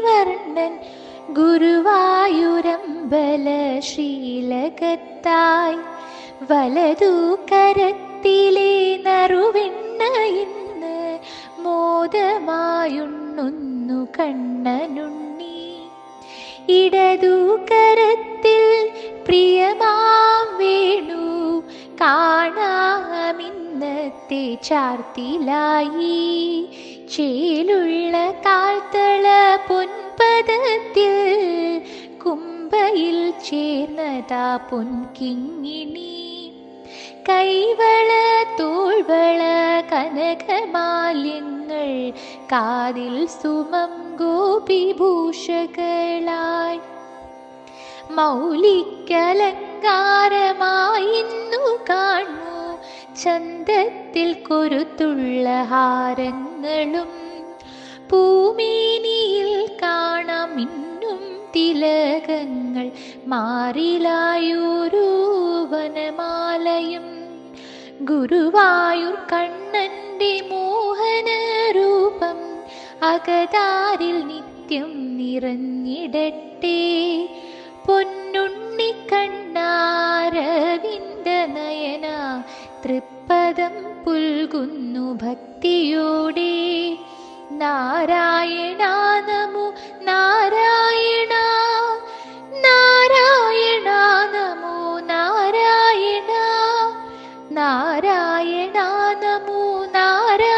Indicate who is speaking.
Speaker 1: മണിവർണൻ ഗുരുവായൂരമ്പലശീലകത്തായി വലതു കരത്തിലെ നറുവെണ്ണയിന്ന് മോദമായുണ്ണുന്നു കണ്ണനുണ്ണി. ഇടതു കരത്തിൽ പ്രിയമാം വേണു കാണാമിന്നത്തെ ചാർത്തിലായി. ചേലു പൊൻപദത്തിൽ കുംഭയിൽ ചേർന്നതാ പൊൻകിങ്ങിണി. കൈവള തോൾവള കനകമാല്യങ്ങൾ കാതിൽ സുമം ഗോപിഭൂഷകളായി മൗലിക്കലങ്കാരമായിന്നു കാണൂ ചന്തത്തിൽ കൊരുത്തുള്ള ഹാരങ്ങളും. ഇന്നും തിലകങ്ങൾ മാറിലായൂരു വനമാലയും. ഗുരുവായൂർ കണ്ണന്റെ മോഹന രൂപം അകതാരിൽ നിത്യം നിറഞ്ഞിടട്ടെ. പൊന്നുണ്ണി കണ്ണാരവിന്ദ നയന തൃപ്പദം പുൽകുന്നു ഭക്തിയോടെ. നാരായണ न नारायण